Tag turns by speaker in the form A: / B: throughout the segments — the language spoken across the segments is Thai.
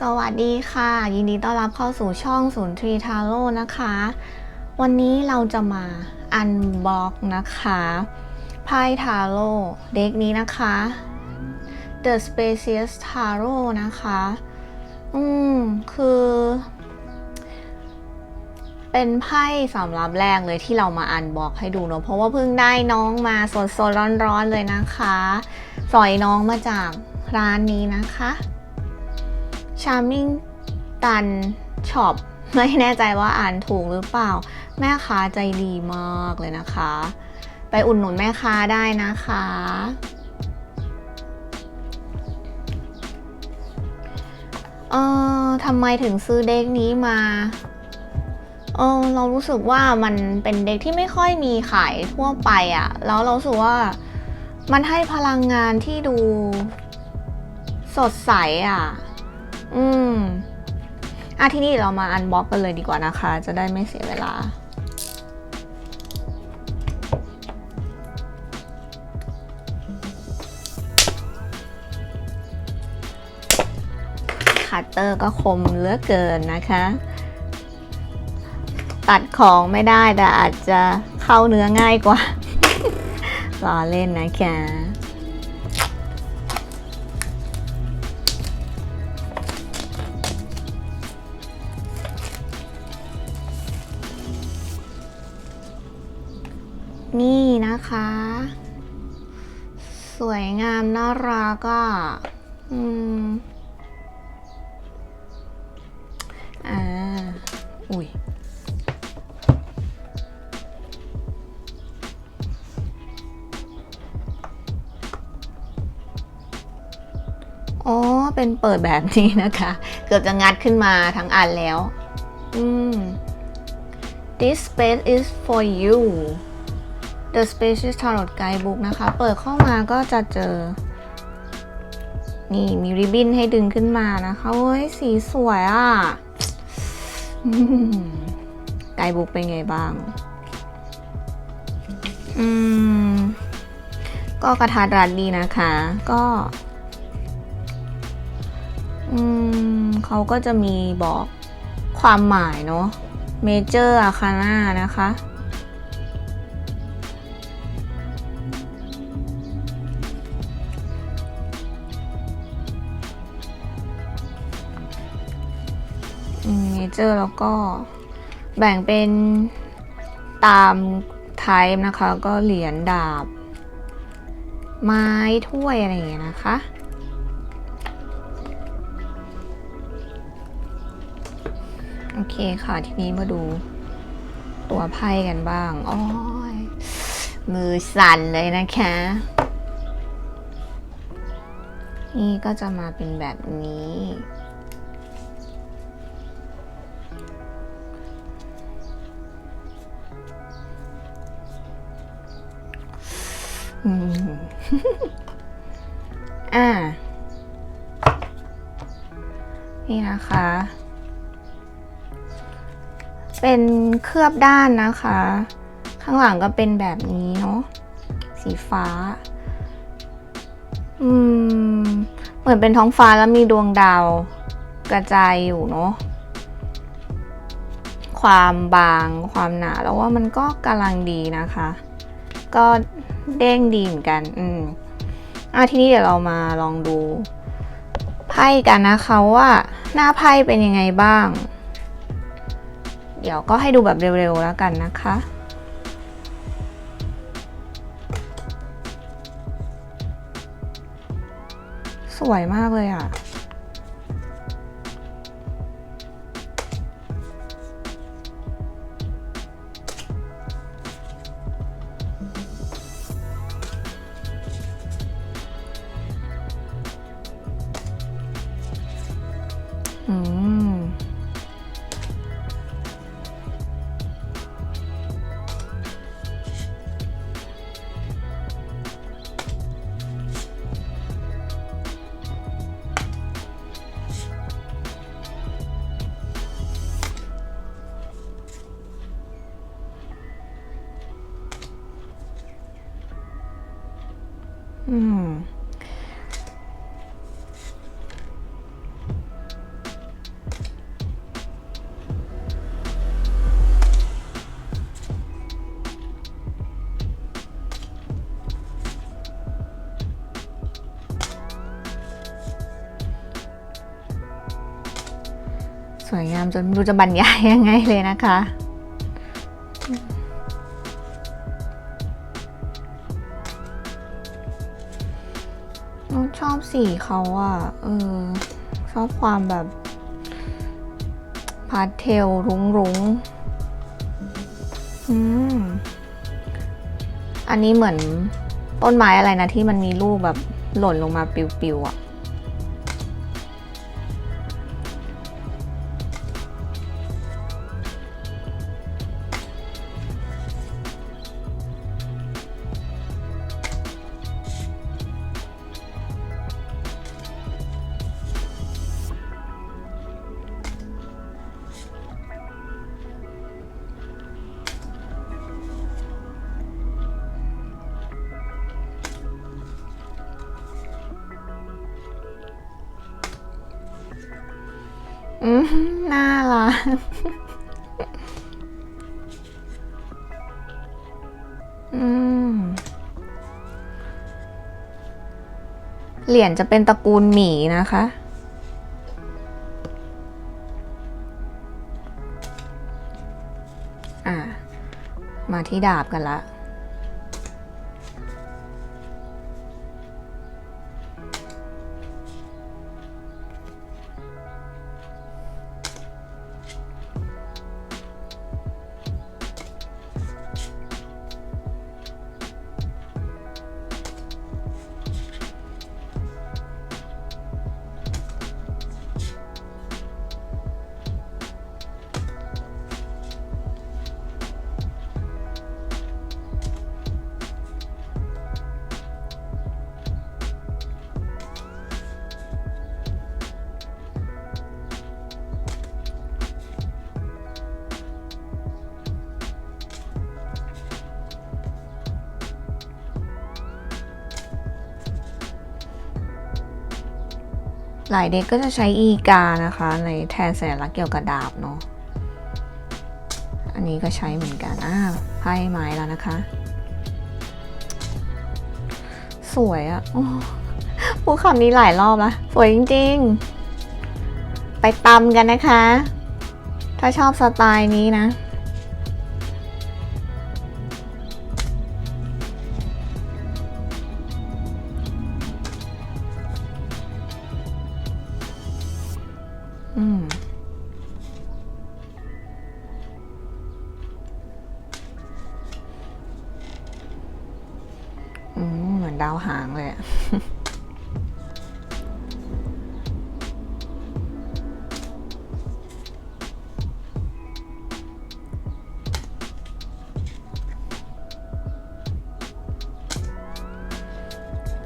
A: สวัสดีค่ะ ยินดีต้อนรับเข้าสู่ช่องศูนย์ทรีทาโร่นะคะ วันนี้เราจะมาอันบล็อกนะคะไพ่ทาโร่เด็กนี้นะคะ The Spacious Tarot นะคะ อืม คือ เป็นไพ่สำหรับแรกเลยที่เรามาอันบล็อกให้ดูเนอะเพราะว่าเพิ่งได้น้องมาสดๆร้อนๆเลยนะคะ สอยน้องมาจากร้านนี้นะคะ Charming ตันช็อปไม่แน่ใจว่าอ่านถูกหรือเปล่า แม่ค้าใจดีมากเลยนะคะ ไปอุดหนุนแม่ค้าได้นะคะ เออทำไมถึงซื้อเด็กนี้มาเออเรารู้สึกว่ามันเป็นเด็กที่ไม่ค่อยมีขายทั่วไปอะ่ะ แล้วเราสึกว่ามันให้พลังงานที่ดูสดใสอะ อืมอะที่นี่เรามาอันบ็อกกันเลยดีกว่านะคะ จะได้ไม่เสียเวลา คัตเตอร์ก็คมเหลือเกินนะคะ ตัดของไม่ได้แต่อาจจะเข้าเนื้อง่ายกว่า รอเล่นนะคะ นี่นะคะ สวยงามน่ารักอะอืมอ่า อุ้ยอ๋อ เป็นเปิดแบบนี้นะคะ เกือบจะงัดขึ้นมาทั้งอันแล้ว อืม This space is for you The Spacious Tarot Guidebook นะคะ เปิดเข้ามาก็จะเจอ นี่มีริบบิ้นให้ดึงขึ้นมานะคะเฮ้ย สีสวยอะไกด์บุ๊กเป็นไงบ้าง อืม ก็กระทัดรัดดีนะคะ ก็ อืมเขาก็จะมีบอกความหมายเนาะ เมเจอร์อาคาน่านะคะ เจอร์แล้วก็แบ่งเป็นตามไทป์นะคะ ก็เหรียญดาบ ไม้ถ้วยอะไรอย่างเงี้ยนะคะโอเคค่ะ ทีนี้มาดูตัวไพ่กันบ้าง โอ้ย มือสั่นเลยนะคะ นี่ก็จะมาเป็นแบบนี้ อืมอ่า นี่นะคะ เป็นเคลือบด้านนะคะ ข้างหลังก็เป็นแบบนี้เนาะ สีฟ้า อืม เหมือนเป็นท้องฟ้าแล้วมีดวงดาวกระจายอยู่เนาะ ความบาง ความหนาแล้วว่ามันก็กำลังดีนะคะ ก็เด้งดีเหมือนกัน อืมอะทีนี้เดี๋ยวเรามาลองดูไพ่กันนะคะว่าหน้าไพ่เป็นยังไงบ้าง เดี๋ยวก็ให้ดูแบบเร็วๆแล้วกันนะคะสวยมากเลยอะ สวยงามจนดูจะบรรยายยังไงเลยนะคะ ชอบสีเขาอะเออ ชอบความแบบพาสเทลรุ้งรุ้งๆอืม อันนี้เหมือนต้นไม้อะไรนะที่มันมีลูกแบบหล่นลงมาปิวๆอะ อืมน่ารักอืมเหรียญจะเป็นตระกูลหมีนะคะ อ่า มาที่ดาบกันละ หลายเด็กก็จะใช้อีกานะคะ ในแทนสัญลักษณ์เกี่ยวกับดาบเนาะ อันนี้ก็ใช้เหมือนกันอ่าไพ่ไม้แล้วนะคะ สวยอะโอ้พูดคำนี้หลายรอบล้วสวยจริงๆ ไปตำกันนะคะ ถ้าชอบสไตล์นี้นะ ดาวหางเลยอะ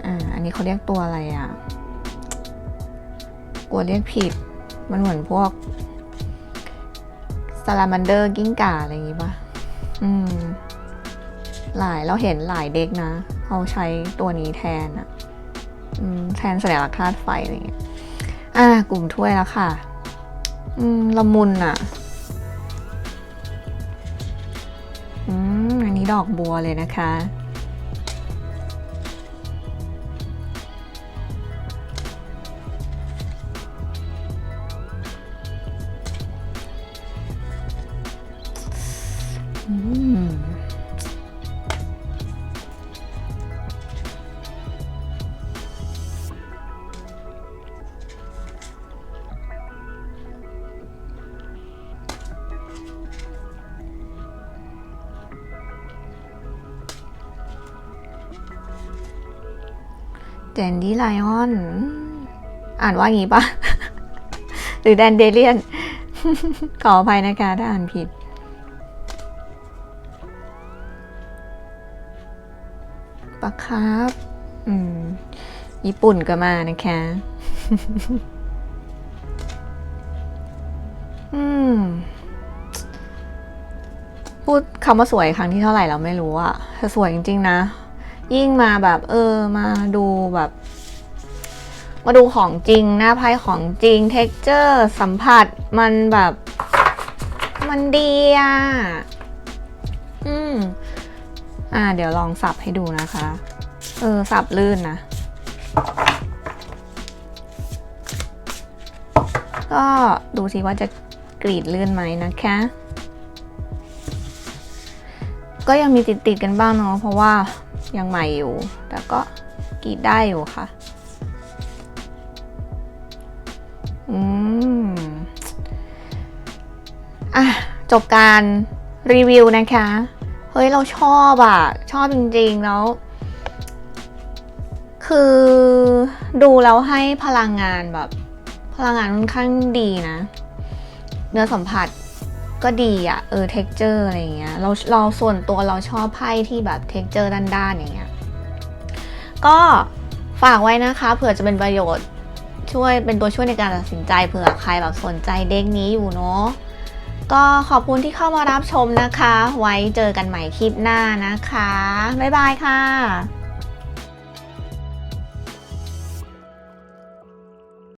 A: อ่าอันนี้เขาเรียกตัวอะไรอะ กลัวเรียกผิด มันเหมือนพวก s ลามันเดอร์กิ้งก่าอะไรอย่างงี้ป่ะอืม หลายเราเห็นหลายเด็กนะ เขาใช้ตัวนี้แทนอะแทนสัญลักษณ์ธาตุไฟอะไรเงี้ย อ่ากลุ่มถ้วยแล้วค่ะ อืมละมุนอะอืมอันนี้ดอกบัวเลยนะคะ แดนดี้ไลออน อ่านว่างี้ปะ หรือแดนเดเลียน ขออภัยนะคะถ้าอ่านผิด ปะครับ อืม ญี่ปุ่นก็มานะคะ อืม พูดคำว่าสวยครั้งที่เท่าไหร่เราไม่รู้อะแต่สวยจริง ๆ นะ ยิ่งมาแบบ เออมาดูแบบ มาดูของจริง หน้าไพ่ของจริงเท็กเจอร์สัมผัสมันแบบ มันดีอะอืมอ่า เดี๋ยวลองสับให้ดูนะคะ เออ สับลื่นนะ ก็ดูสิว่าจะกรีดลื่นไหมนะคะ ก็ยังมีติดๆกันบ้างเนาะเพราะว่า ยังใหม่อยู่ แต่ก็กรีดได้อยู่ค่ะ อืม อะ จบการรีวิวนะคะ เฮ้ย เราชอบอะชอบจริง ๆ แล้ว คือดูแล้วให้พลังงานแบบ พลังงานค่อนข้างดีนะ เนื้อสัมผัส ก็ดีอะเออเท็กเจอร์อะไรเงี้ยเราเราส่วนตัวเราชอบไพ่ที่แบบเท็กเจอร์ด้านๆอย่างเงี้ยก็ฝากไว้นะคะเผื่อจะเป็นประโยชน์ช่วยเป็นตัวช่วยในการตัดสินใจเผื่อใครแบบสนใจเด็กนี้อยู่เนาะก็ขอบคุณที่เข้ามารับชมนะคะ ไว้เจอกันใหม่คลิปหน้านะคะ บ๊ายบายค่ะ